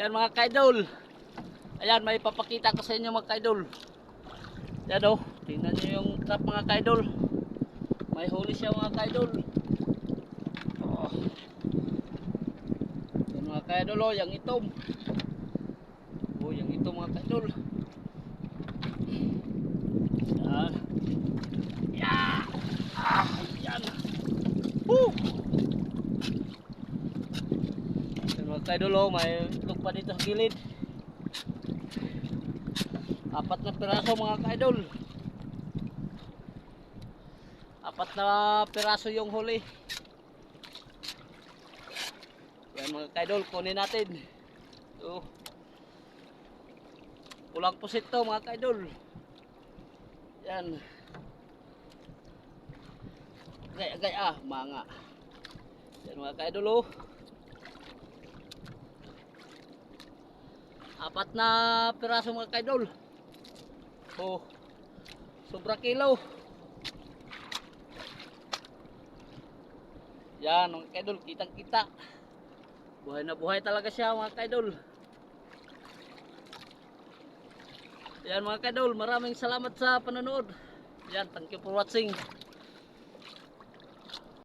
Yan mga kaidol. Ayan, may papakita ko sa inyo mga kaidol. Yan o, tingnan nyo yung trap mga kaidol. May huli siya mga kaidol. Oh. Yan mga kaidol o, yung itom. Oh, yung itom mga kaidol. Yan. Yan. Ah, yan. Woo! Yan mga kaidol o, may itlog pa dito sa gilid. Apat na piraso mga kaidol. Apat na piraso yung huli. Yan mga kaidol, kunin natin. Ito. Kulang pusit to mga kaidol. Yan. Agay, agay ah, mga. Yan mga kaidol oh. Apat na piraso mga kaidol. Oh. Sobra kilo. Yan, mga kaidol, kitang kita. Buhay na buhay talaga siya mga kaidol. Yan mga kaidol, maraming salamat sa panonood. Yan, thank you for watching.